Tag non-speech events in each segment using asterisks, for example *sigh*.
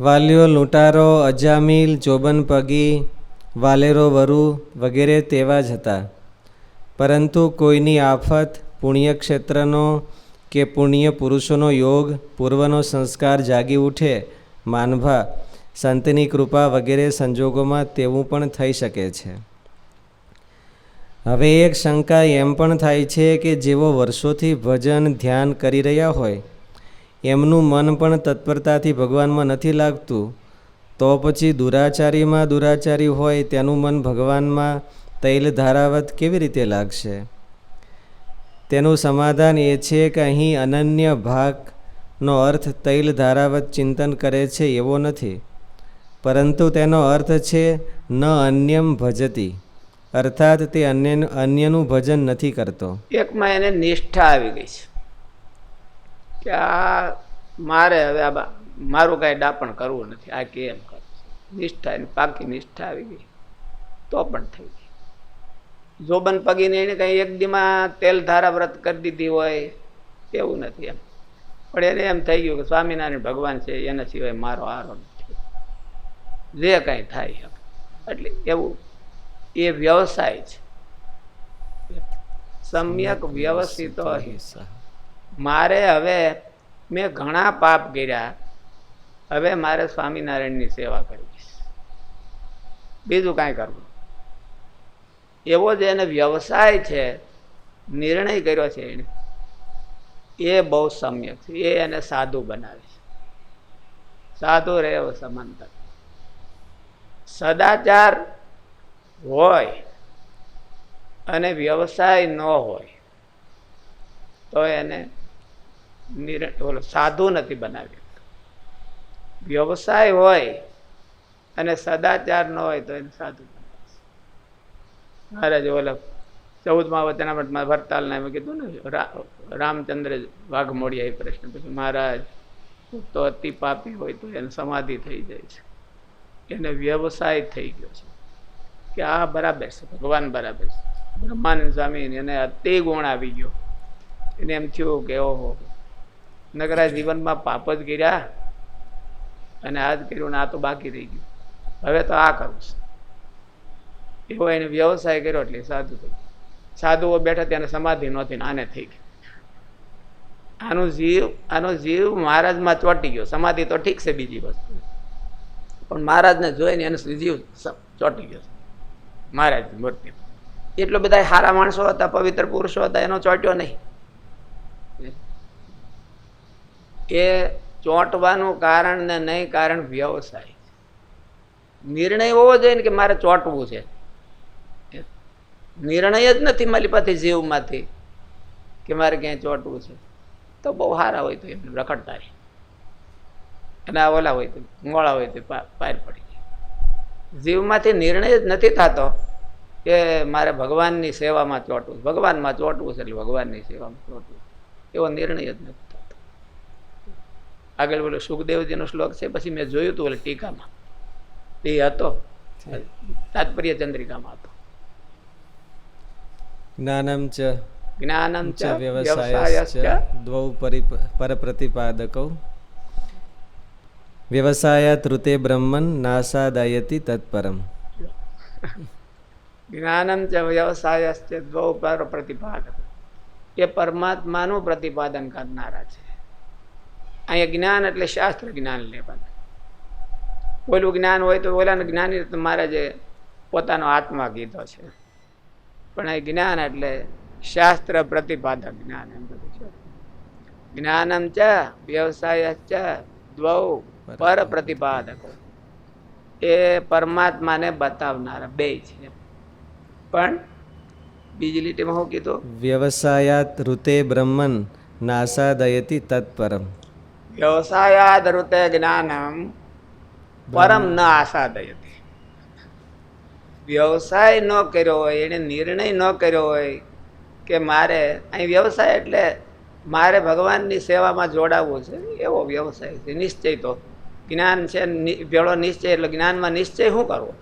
વાલીઓ લૂંટારો, અજામીલ ચોબનપગી વાલેરો વરુ વગેરે તેવા જ હતા. પરંતુ કોઈની આફત, પુણ્યક્ષેત્રનો કે પુણ્ય પુરુષોનો યોગ, પૂર્વનો સંસ્કાર જાગી ઉઠે, માનભા, સંતની કૃપા વગેરે સંજોગોમાં તેવું પણ થઈ શકે છે. હવે એક શંકા એમ પણ થાય છે કે જેઓ વર્ષોથી ભજન, ધ્યાન કરી રહ્યા હોય એમનું મન પણ તત્પરતાથી ભગવાનમાં નથી લાગતું. તો પછી દુરાચારીમાં દુરાચારી હોય તેનું મન ભગવાનમાં તૈલ ધારાવત કેવી રીતે લાગશે? તેનું સમાધાન એ છે કે અહીં અનન્ય ભાગનો અર્થ તૈલ ધારાવત ચિંતન કરે છે એવો નથી. પરંતુ તેનો અર્થ છે ન અન્યમ ભજતી. અર્થાત તે અન્ય અન્યનું ભજન નથી કરતો. એકમાં એને નિષ્ઠા આવી ગઈ છે. કે આ મારે હવે આ મારું કાંઈ ડાપણ કરવું નથી. આ કેમ કરું નિષ્ઠા એની પાકી નિષ્ઠા આવી ગઈ. તો પણ થઈ ગઈ. જોબન પગીને એને કંઈ એક દીમાં તેલ ધારા વ્રત કરી દીધી હોય એવું નથી એમ. પણ એને એમ થઈ ગયું કે સ્વામિનારાયણ ભગવાન છે એના સિવાય મારો આરો નથી. જે કાંઈ થાય એમ એટલે એવું એ વ્યવસાય છે. સમ્યક વ્યવસ્થિત અહિંસા મારે હવે, મેં ઘણા પાપ કર્યા, હવે મારે સ્વામિનારાયણની સેવા કરવી બીજું કાંઈ કરવું. એવો જે એને વ્યવસાય છે, નિર્ણય કર્યો છે એને, એ બહુ સમ્યક છે. એ એને સાધુ બનાવે છે. સાધુ રહેવો સમાંતર સદાચાર હોય અને વ્યવસાય ન હોય, તો એને ઓલો સાધુ નથી બનાવ્યો. વ્યવસાય હોય અને સદાચાર ન હોય તો એને સાધુ. મહારાજ ઓલા ચૌદમા વચનામૃતમાં વરતાલને એમ કીધું ને રામચંદ્ર રામચંદ્ર વાઘમોડિયા એ પ્રશ્ન. પછી મહારાજ તો અતિ પાપી હોય તો એને સમાધિ થઈ જાય છે. એને વ્યવસાય થઈ ગયો છે. કે આ બરાબર છે, ભગવાન બરાબર છે. બ્રહ્માનંદ સ્વામી એને અતિ ગુણ આવી ગયો. એને એમ થયું કે, ઓહો નગરા જીવનમાં પાપ જ કર્યા અને આ જ કર્યું ને આ તો બાકી રહી ગયું. હવે તો આ કરવું છે. એવો એને વ્યવસાય કર્યો એટલે સાધુ થઈ ગયું. સાધુઓ બેઠા ત્યાં સમાધિ નહોતી ને આને થઈ ગઈ. આનો જીવ આનો જીવ મહારાજમાં ચોંટી ગયો. સમાધિ તો ઠીક છે બીજી વસ્તુ. પણ મહારાજને જોઈને એનો જીવ ચોંટી ગયો મહારાજની મૂર્તિ. એટલો બધા સારા માણસો હતા, પવિત્ર પુરુષો હતા, એનો ચોંટ્યો નહીં. એ ચોંટવાનું કારણ ને નહીં કારણ વ્યવસાય. નિર્ણય હોવો જોઈએ ને કે મારે ચોંટવું છે. નિર્ણય જ નથી મારી પાસે જીવમાંથી કે મારે ક્યાંય ચોંટવું છે. તો બહુ સારા હોય તો એમને રખડતા અને આ ઓલા હોય તો મોળા હોય તો પાર પડી જાય. જીવમાંથી નિર્ણય જ નથી થતો કે મારે ભગવાનની સેવામાં ચોંટવું. ભગવાનમાં ચોંટવું છે એટલે ભગવાનની સેવામાં ચોંટવું એવો નિર્ણય જ નથી. આગળ બોલો સુખદેવજીનો શ્લોક છે પછી મેં જોયું હતું ઓલી ટીકામાં. એ હતો. તાત્પર્ય ચંદ્રિકામાં હતો. જ્ઞાનમ ચ જ્ઞાનમ ચ વ્યવસાયશ્ચ દ્વૌ પરિ પરપ્રતિપાદકૌ. વ્યવસાયાત ઋતે બ્રહ્મન નાસાદાયતિ તત્પરમ. જ્ઞાનમ ચ વ્યવસાયશ્ચ દ્વૌ પર પ્રતિપાદક એ પરમાત્માનું પ્રતિપાદન કરનારા છે. અહીંયા જ્ઞાન એટલે શાસ્ત્ર જ્ઞાન લેવાનું ઓલું જ્ઞાન હોય તો ઓલાને જ્ઞાની મારે જે પોતાનો આત્મા કીધો છે. પણ એ જ્ઞાન એટલે શાસ્ત્ર પ્રતિપાદક જ્ઞાન એમ બધું છે. જ્ઞાનમ ચ વ્યવસાય ચ દ્વૌ પર પ્રતિપાદકો. એ પરમાત્માને બતાવનારા બે છે. પણ બીજી લીટીમાં શું કીધું? વ્યવસાયાત ઋતે બ્રહ્મન નાસાદયતી તત્પરમ. વ્યવસાયાદ ઋતે જ્ઞાનમ પરમ ન આસાદયતી વ્યવસાય ન કર્યો હોય એને નિર્ણય ન કર્યો હોય કે મારે અહીં વ્યવસાય એટલે મારે ભગવાનની સેવામાં જોડાવવું છે એવો વ્યવસાય છે નિશ્ચય તો જ્ઞાન છે પેલો નિશ્ચય એટલે જ્ઞાનમાં નિશ્ચય શું કરવો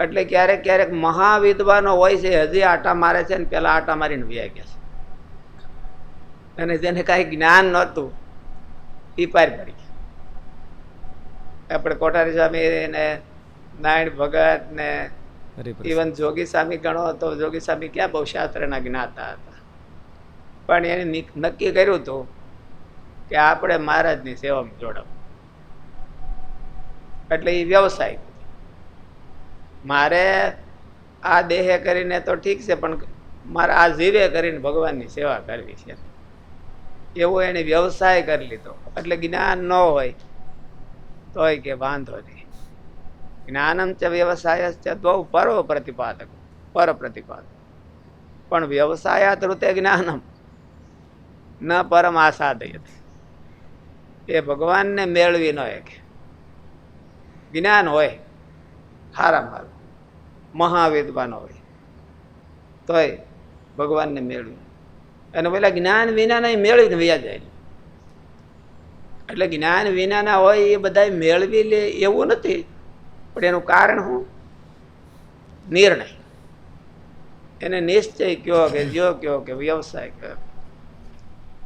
એટલે ક્યારેક ક્યારેક મહાવિદ્વાનો હોય છે હજી આટા મારે છે ને પેલા આટા મારીને ગયા છે અને જેને કાંઈ જ્ઞાન નહોતું એ પાર પડી આપણે કોઠારી સ્વામી ને નારાયણ ભગત ને ઇવન જોગી સ્વામી ગણો તો જોગી સ્વામી ક્યાં બહુ શાસ્ત્રના જ્ઞાતા હતા. પણ એને નક્કી કર્યું હતું કે આપણે મહારાજની સેવામાં જોડાવ. એટલે એ વ્યવસાય મારે આ દેહે કરીને તો ઠીક છે પણ મારે આ જીવે કરીને ભગવાનની સેવા કરવી છે. એવો એને વ્યવસાય કરી લીધો. એટલે જ્ઞાન ન હોય, તોય કે વાંધો નહીં. જ્ઞાનમ ચ વ્યવસાય દ્વૌ પરો પ્રતિપાદક પર પ્રતિપાદક પણ વ્યવસાયાત રૂતે જ્ઞાનમ, ન પરમ આસાદય એ ભગવાનને મેળવી ન એક જ્ઞાન હોય હારામાં મહાવિદ્વાન હોય, તોય ભગવાનને મેળવી અને પેલા જ્ઞાન વિનાના મેળવીને વ્યા જાય. એટલે જ્ઞાન વિનાના હોય એ બધા મેળવી લે એવું નથી. પણ એનું કારણ શું? નિર્ણય. એને નિશ્ચય કયો કે જો કયો કે, વ્યવસાય કયો?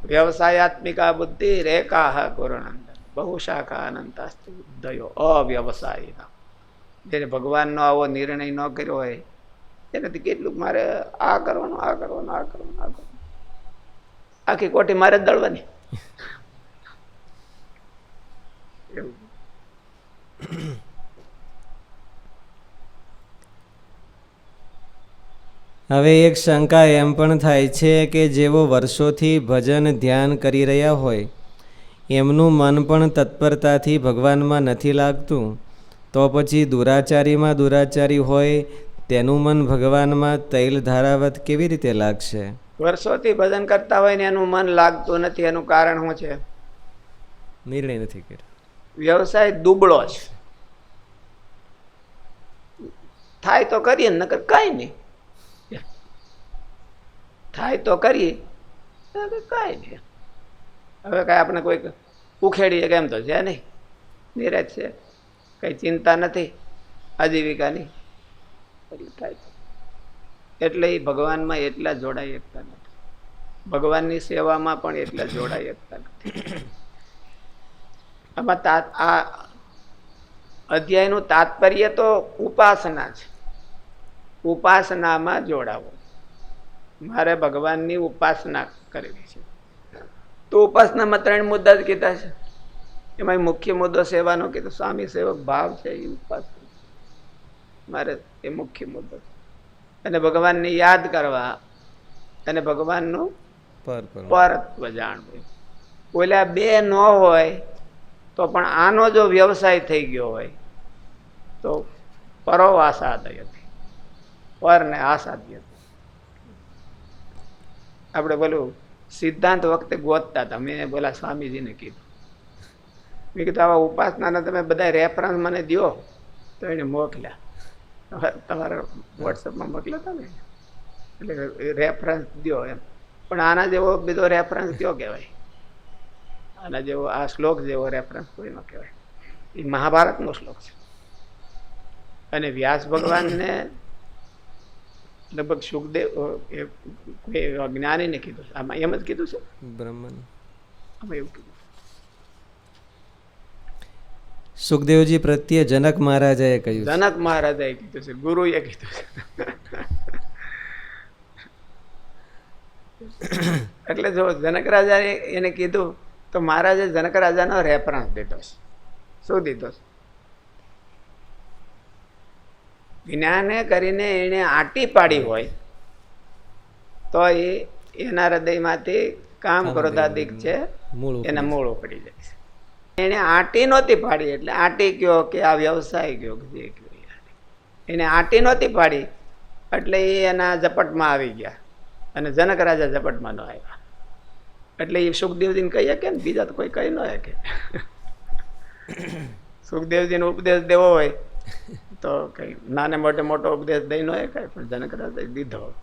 વ્યવસાયાત્મિકા બુદ્ધિ રેકા ગુરુનંદ બહુ શાખા અનંતાસ્તિ બુદ્ધયો અવ્યવસાયી જેને ભગવાનનો આવો નિર્ણય ન કર્યો હોય એનાથી કેટલું મારે આ કરવાનું આ કરવાનું આ કરવાનું આ કરવાનું. આખી કોઠી મારે જ દળવાની. હવે એક શંકા એમ પણ થાય છે કે જેઓ વર્ષોથી ભજન ધ્યાન કરી રહ્યા હોય એમનું મન પણ તત્પરતાથી ભગવાનમાં નથી લાગતું. તો પછી દુરાચારીમાં દુરાચારી હોય તેનું મન ભગવાનમાં તૈલ ધારાવત કેવી રીતે લાગશે? વર્ષોથી ભજન કરતા હોય ને એનું મન લાગતું નથી એનું કારણ શું છે? નિર્ણય નથી કર્યો. વ્યવસાય દુબળો છે. થાય તો કરીએ નકર કાંઈ નહીં. થાય તો કરીએ નકર કાંઈ નહીં. હવે કાંઈ આપણે કોઈક ઉખેડીએ કેમ તો છે નહીં. નિરાજ છે. કઈ ચિંતા નથી. આજીવિકાની. થાય. એટલે એ ભગવાનમાં એટલા જોડાઈ શકતા નથી. ભગવાનની સેવામાં પણ એટલા જોડાઈ શકતા નથી. આમાં તા આ અધ્યાયનું તાત્પર્ય તો ઉપાસના છે. ઉપાસનામાં જોડાવો. મારે ભગવાનની ઉપાસના કરવી છે. તો ઉપાસનામાં ત્રણ મુદ્દા જ કીધા છે. એમાં મુખ્ય મુદ્દો સેવાનો કીધો. સ્વામી સેવક ભાવ છે એ ઉપાસના. મારે એ મુખ્ય મુદ્દો છે. અને ભગવાનને યાદ કરવા અને ભગવાનનું પર પર પરત્વ જાણવું ઓલા બે ન હોય તો પણ આનો જો વ્યવસાય થઈ ગયો હોય તો પરો આસાદય હતી. પર ને આસાદ્ય આપણે બોલું સિદ્ધાંત વખતે ગોતતા હતા. મેં બોલા સ્વામીજીને કીધું. મેં કીધું આવા ઉપાસનાના તમે બધા રેફરન્સ મને દો તો એને મોકલ્યા. તમારા- વોટ્સઅપમાં મોકલ્યો ને એટલે રેફરન્સ દો એમ. પણ આના જેવો બીજો રેફરન્સ કયો કહેવાય? આના જેવો આ શ્લોક જેવો રેફરન્સ કોઈ ન કહેવાય. એ મહાભારતનો શ્લોક છે. અને વ્યાસ ભગવાનને લગભગ સુખદેવ એ કોઈ જ્ઞાનીને કીધું છે. આમાં એમ જ કીધું છે? બ્રહ્મન. આમાં એવું કીધું સુખદેવજી પ્રત્યે જનક મહારાજાએ કહ્યું. જનક મહારાજાએ કીધું છે ગુરુએ કીધું છે એટલે જો જનક રાજાએ એને કીધું તો મહારાજે જનક રાજાનો રેફરન્સ દીધો છે શું દીધો છે જ્ઞાને કરીને એને આટી પાડી હોય તો એ એના હૃદયમાંથી કામ ક્રોધાદિક છે. એના મૂળ ઉપડી જાય છે એને આટી નહોતી પાડી એટલે આટી કયો કે આ વ્યવસાય કયો કે જે કયો. એને આટી નહોતી પાડી એટલે એ એના ઝપટમાં આવી ગયા. અને જનક રાજા ઝપટમાં ન આવ્યા. એટલે એ સુખદેવજીને કહી કે ને બીજા તો કોઈ કહી ન શકે. *coughs* સુખદેવજીને ઉપદેશ દેવો હોય તો કંઈ નાને મોટે મોટો ઉપદેશ દઈ ન શકાય પણ જનક રાજાએ દીધો.